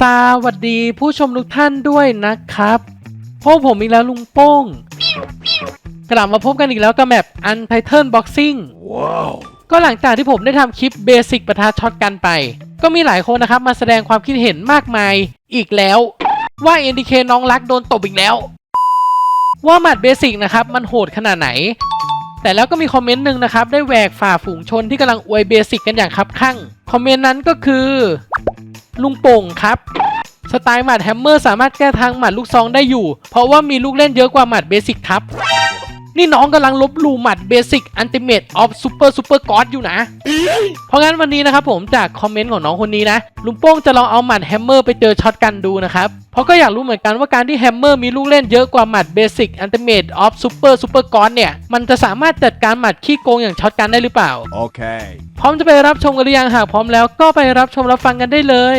สวัสดีผู้ชมทุกท่านด้วยนะครับพบผมอีกแล้วลุงโป้ง กลับมาพบกันอีกแล้วกับแมป Untitled Boxing ก็หลังจากที่ผมได้ทำคลิปเบสิกประทาช็อตกันไป ก็มีหลายคนนะครับมาแสดงความคิดเห็นมากมายอีกแล้ว ว่า NDK น้องรักโดนตบอีกแล้ว ว่าหมัดเบสิกนะครับมันโหดขนาดไหน แต่แล้วก็มีคอมเมนต์หนึ่งนะครับได้แหวกฝ่าฝูงชนที่กำลังอวยเบสิกกันอย่างคับคั่งคอมเมนต์นั้นก็คือ ลุงโป่งครับสไตล์หมัดแฮมเมอร์สามารถแก้ทางหมัดลูกซองได้อยู่ เพราะว่ามีลูกเล่นเยอะกว่าหมัดเบสิกครับ นี่น้องกำลังลบหลู่หมัดเบสิกอันติเมตออฟซูเปอร์ซูเปอร์กอดอยู่นะ เพราะงั้นวันนี้นะครับผมจากคอมเมนต์ของน้องคนนี้นะ ลุงโป้งจะลองเอาหมัดแฮมเมอร์ไปเจอช็อตกันดูนะครับ เพราะก็อยากรู้เหมือนกันว่าการที่แฮมเมอร์มีลูกเล่นเยอะกว่าหมัดเบสิกอันติเมตออฟซูเปอร์ซูเปอร์กอดเนี่ย มันจะสามารถจัดการหมัดขี้โกงอย่างช็อตกันได้หรือเปล่า Okay. พร้อมจะไปรับชมกันหรือยังหากพร้อมแล้วก็ไปรับชมรับฟังกันได้เลย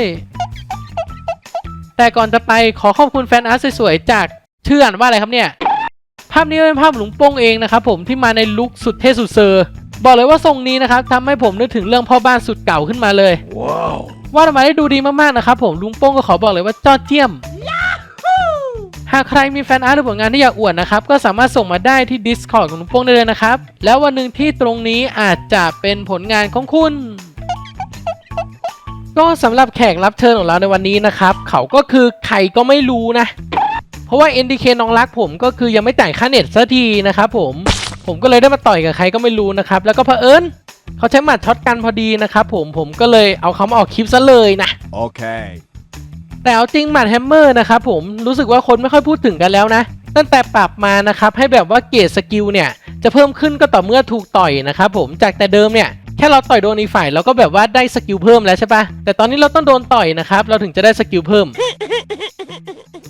แต่ก่อนจะไปขอขอบคุณแฟนอาร์ตสวยๆจากชื่ออ่านว่าอะไรครับเนี่ย ภาพนี้เป็นภาพหลุงโป้งเองนะครับผมที่มาในลุคสุดเท่สุดเซอร์ บอกเลยว่าทรงนี้นะครับทำให้ผมนึกถึงเรื่องพ่อบ้านสุดเก่าขึ้นมาเลย Wow. ว่าดออกมาได้ดูดีมากๆนะครับผมลุงโป้งก็ขอบอกเลยว่าจอดเจียม หากใครมีแฟนอาร์ตหรือผลงานที่อยากอวดนะครับ ก็สามารถส่งมาได้ที่ Discord ของลุงโป้งได้เลยนะครับ แล้ววันหนึ่งที่ตรงนี้อาจจะเป็นผลงานของคุณ ก็สำหรับแขกรับเชิญของเราในวันนี้นะครับ เขาก็คือใครก็ไม่รู้นะ เพราะว่า NDK น้องรักผมก็คือยังไม่จ่ายค่าเน็ตสักทีนะครับผมผมก็เลยได้มาต่อยกับใครก็ไม่รู้นะครับแล้วก็เผอิญเขาใช้หมัดช็อตกันพอดีนะครับผมผมก็เลยเอาเขามาออกคลิปซะเลยนะ Okay. แต่เอาจริงหมัดแฮมเมอร์นะครับผมรู้สึกว่าคนไม่ค่อยพูดถึงกันแล้วนะตั้งแต่ปรับมานะครับให้แบบว่าเกรดสกิลเนี่ยจะเพิ่มขึ้นก็ต่อเมื่อถูกต่อยนะครับผมจากแต่เดิมเนี่ยแค่เราต่อยโดนอีกฝ่ายเราก็แบบว่าได้สกิลเพิ่มแล้วใช่ปะแต่ตอนนี้เราต้องโดนต่อยนะครับเราถึงจะได้สกิลเพิ่ม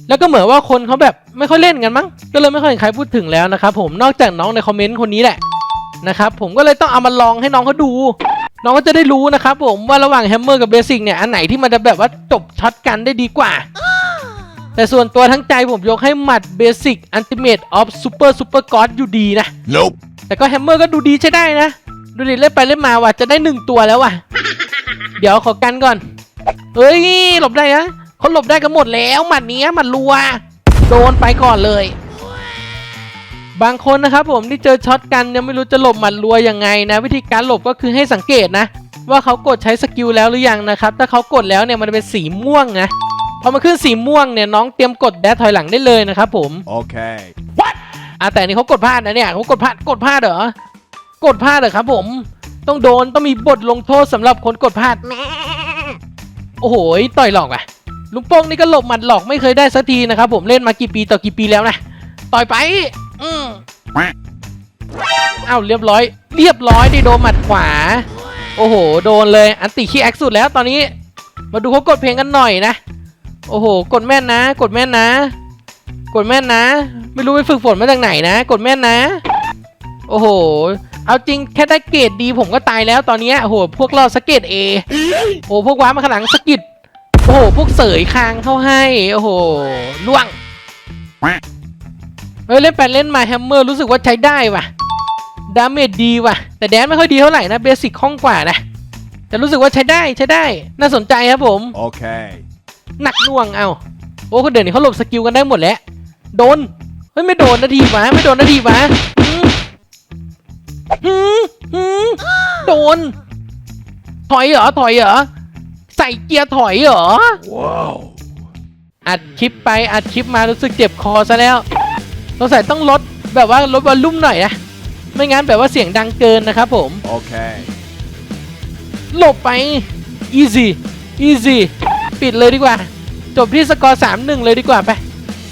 แล้วก็เหมือนว่าคนเขาแบบไม่ค่อยเล่นกันมั้ง ก็เลยไม่ค่อยเห็นใครพูดถึงแล้วนะครับผม นอกจากน้องในคอมเมนต์คนนี้แหละนะครับผมก็เลยต้องเอามาลองให้น้องเขาดู น้องก็จะได้รู้นะครับผมว่าระหว่างแฮมเมอร์กับเบสิกเนี่ยอันไหนที่มันจะแบบว่าจบช็อตกันได้ดีกว่า แต่ส่วนตัวทั้งใจผมยกให้หมัดเบสิกอันติเมตออฟซูเปอร์ซูเปอร์กอดอยู่ดีนะ Nope. แต่ก็แฮมเมอร์ก็ดูดีใช้ได้นะ ดูดิเล่นไปเล่นมาว่ะจะได้หนึ่งตัวแล้วว่ะ เดี๋ยวขอกันก่อนเฮ้ยหลบได้นะ เขาหลบได้กันหมดแล้วหมัดเนี้ยหมัดรัว โดนไปก่อนเลย บางคนนะครับผมที่เจอช็อตกันยังไม่รู้จะหลบหมัดรัวยังไงนะ วิธีการหลบก็คือให้สังเกตนะ ว่าเขากดใช้สกิลแล้วหรือยังนะครับ ถ้าเขากดแล้วเนี่ยมันจะเป็นสีม่วงนะพอมาขึ้นสีม่วงเนี่ยน้องเตรียมกดแดชถอยหลังได้เลยนะครับผม Okay. อะแต่อันนี่เขากดพลาดนะเนี่ยเขากดพลาดกดพลาดเหรอกดพลาดเหรอครับผม ต้องโดนต้องมีบทลงโทษสำหรับคนกดพลาดโอ้โหต่อยหลอกอะ ลุงโป้งนี่ก็หลบหมัดหลอกไม่เคยได้สักทีนะครับผมเล่นมากี่ปีต่อกี่ปีแล้วนะต่อยไป อืมอ้าวเรียบร้อย เรียบร้อยดิโดนหมัดขวา โอ้โห โดนเลย อันติขี้แอคสุดแล้วตอนนี้ มาดูเขากดเพลงกันหน่อยนะ โอ้โห กดแม่นนะ กดแม่นนะ กดแม่นนะ ไม่รู้ไปฝึกฝนมาจากไหนนะ กดแม่นนะ โอ้โห เอาจริงแค่ได้เกรดดีผมก็ตายแล้วตอนนี้โอ้โห พวกเราสเกตเอโอ้พวกว้ามาขลังสกิด อ้โห พวกเสยคางเข้าให้ โอ้โห ล่วง เฮ้ย เล่นไปเล่นมาแฮมเมอร์รู้สึกว่าใช้ได้ว่ะ ดาเมจดีว่ะ แต่แดนไม่ค่อยดีเท่าไหร่นะ เบสิกคล่องกว่านะ แต่รู้สึกว่าใช้ได้ใช้ได้ น่าสนใจครับผม Okay. หนักหน่วงเอา โอ้คนเดี๋ยวนี้เขาหลบสกิลกันได้หมดแล้ว โดน เฮ้ย ไม่โดนนาทีวะ ไม่โดนนาทีวะหืมหืมหืมโดน ถอยเหรอ ถอยเหรอใส่เกียร์ถอยเหรอ Wow. อัดคลิปไปอัดคลิปมารู้สึกเจ็บคอซะแล้วสงสัยต้องลดแบบว่าลดวอลลุ่มหน่อยนะ ไม่งั้นแบบว่าเสียงดังเกินนะครับผม Okay. หลบไป easy easy ปิดเลยดีกว่า จบที่สกอร์ 3-1 เลยดีกว่าไป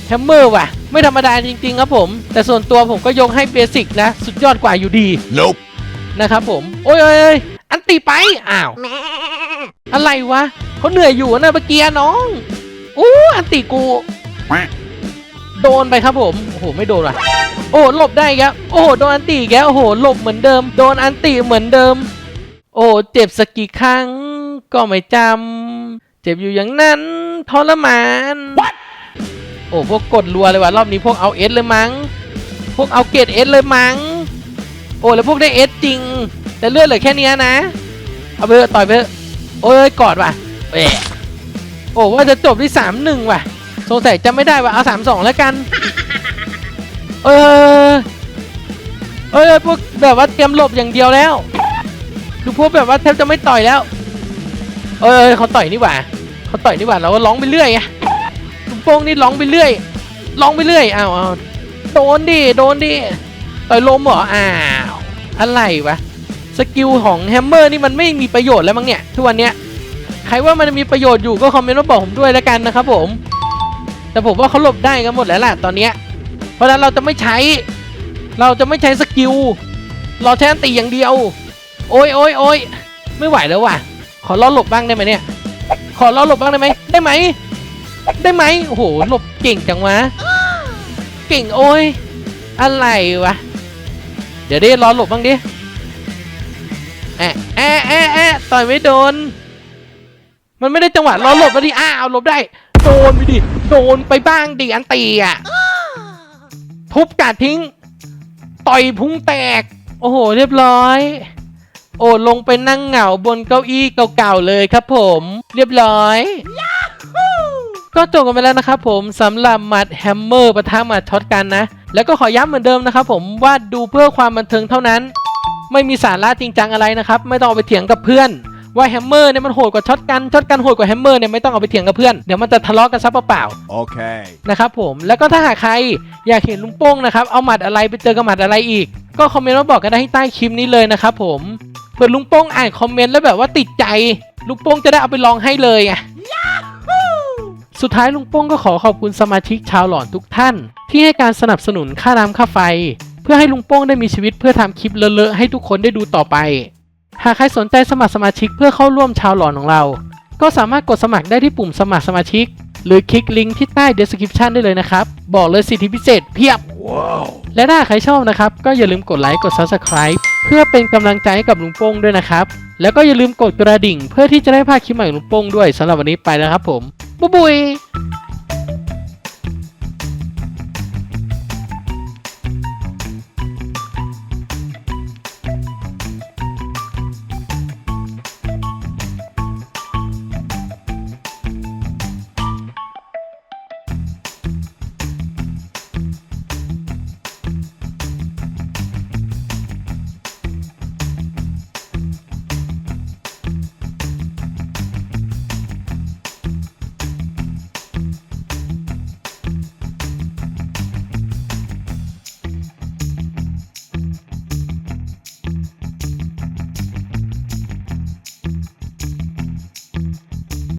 แฮมเมอร์ว่ะ ไม่ธรรมดาจริง ๆ ครับผม แต่ส่วนตัวผมก็ยกให้เบสิกนะ สุดยอดกว่าอยู่ดี Nope. นะครับผม โอ้ยโอ้ยโอ้ยอันตีไป อ้าว อะไรวะเขาเหนื่อยอยู่นะเมื่อกี้น้องอู้อันตีกู โดนไปครับผม โอ้โห ไม่โดนว่ะ โอ้หลบได้อีกแล้วโอ้โห โดนอันตีอีกแล้วโอ้โห หลบเหมือนเดิม โดนอันตีเหมือนเดิม โอ้ เจ็บสักกี่ครั้ง ก็ไม่จำ เจ็บอยู่อย่างนั้น ทรมาน โอ้ พวกกดรัวเลยว่ะ รอบนี้พวกเอาเอสเลยมั้ง พวกเอาเกรดเอสเลยมั้ง โอ้ แล้วพวกได้เอสจริง แต่เลือดเหลือแค่นี้นะ เอาไปเถอะต่อยไปเถอะโอ้ยกอดว่ะเอะโอ้ว่าจะจบที่สามหนึ่งว่ะสงสัยจะไม่ได้ว่ะเอาสามสองแล้วกัน เออเออพวกแบบว่าเตรียมหลบอย่างเดียวแล้ว คือพวกแบบว่าแทบจะไม่ต่อยแล้ว เออเขาต่อยนี่หว่าเขาต่อยนี่หว่าเราก็ร้องไปเรื่อยไงลุงโป้งนี่ร้องไปเรื่อยร้องไปเรื่อยอ้าวอ้าวโดนดิโดนดิต่อยลมเหรออ้าวอะไรวะ สกิลของแฮมเมอร์นี่มันไม่มีประโยชน์แล้วมั้งเนี่ยทุกวันเนี้ยใครว่ามันมีประโยชน์อยู่ก็คอมเมนต์มาบอกผมด้วยแล้วกันนะครับผม แต่ผมว่าเขาหลบได้กันหมดแล้วล่ะตอนเนี้ยเพราะนั้นเราจะไม่ใช้ เราจะไม่ใช้สกิลเราใช้อันตีอย่างเดียว โอ้ยโอ้ยโอ้ยไม่ไหวแล้วว่ะ ขอล้อหลบบ้างได้ไหมเนี่ย ขอล้อหลบบ้างได้ไหมได้ไหมได้ไหมโอ้โหหลบเก่งจังวะเก่งโอ้ยอะไรวะเดี๋ยวดิล้อหลบบ้างดิ แอะแอะแอะแอะต่อยไม่โดน มันไม่ได้จังหวะล้อหลบแล้วดิอ้าวหลบได้ โดนไปดิ โดนไปบ้างดิอันตีอะ ทุบกาดทิ้ง ต่อยพุงแตก โอ้โห เรียบร้อย โอ้ลงไปนั่งเหงาบนเก้าอี้เก่าๆเลยครับผม เรียบร้อยก็จบกันไปแล้วนะครับผมสำหรับหมัดแฮมเมอร์ปะทะหมัดช็อตกันนะ แล้วก็ขอย้ำเหมือนเดิมนะครับผมว่าดูเพื่อความบันเทิงเท่านั้น ไม่มีสาระจริงจังอะไรนะครับ ไม่ต้องเอาไปเถียงกับเพื่อนว่าแฮมเมอร์เนี่ยมันโหดกว่าช็อตกันช็อตกันโหดกว่าแฮมเมอร์เนี่ยไม่ต้องเอาไปเถียงกับเพื่อนเดี๋ยวมันจะทะเลาะกันซะเปล่าๆ Okay. นะครับผมแล้วก็ถ้าหากใครอยากเห็นลุงโป้งนะครับเอาหมัดอะไรไปเจอกับหมัดอะไรอีก ก็คอมเมนต์มาบอกกันได้ที่ใต้คลิปนี้เลยนะครับผมเผื่อลุงโป้งอ่านคอมเมนต์แล้วแบบว่าติดใจลุงโป้งจะได้เอาไปลองให้เลยไงสุดท้ายลุงโป้งก็ขอขอบคุณสมาชิกชาวหลอนทุกท่าน ที่ให้การสนับสนุนค่าน้ำค่าไฟเพื่อให้ลุงโป้งได้มีชีวิตเพื่อทำคลิปเลอะๆให้ทุกคนได้ดูต่อไป หากใครสนใจสมัครสมาชิกเพื่อเข้าร่วมชาวหลอนของเรา ก็สามารถกดสมัครได้ที่ปุ่มสมัครสมาชิก หรือคลิกลิงก์ที่ใต้ description ได้เลยนะครับ บอกเลยสิทธิพิเศษเพียบ Wow. และถ้าใครชอบนะครับ ก็อย่าลืมกดไลค์กด subscribe เพื่อเป็นกำลังใจให้กับลุงโป้งด้วยนะครับ แล้วก็อย่าลืมกดกระดิ่ง เพื่อที่จะได้พลาดคลิปใหม่ของลุงโป้งด้วยสำหรับวันนี้ไปแล้วครับผมบ๊ายบาย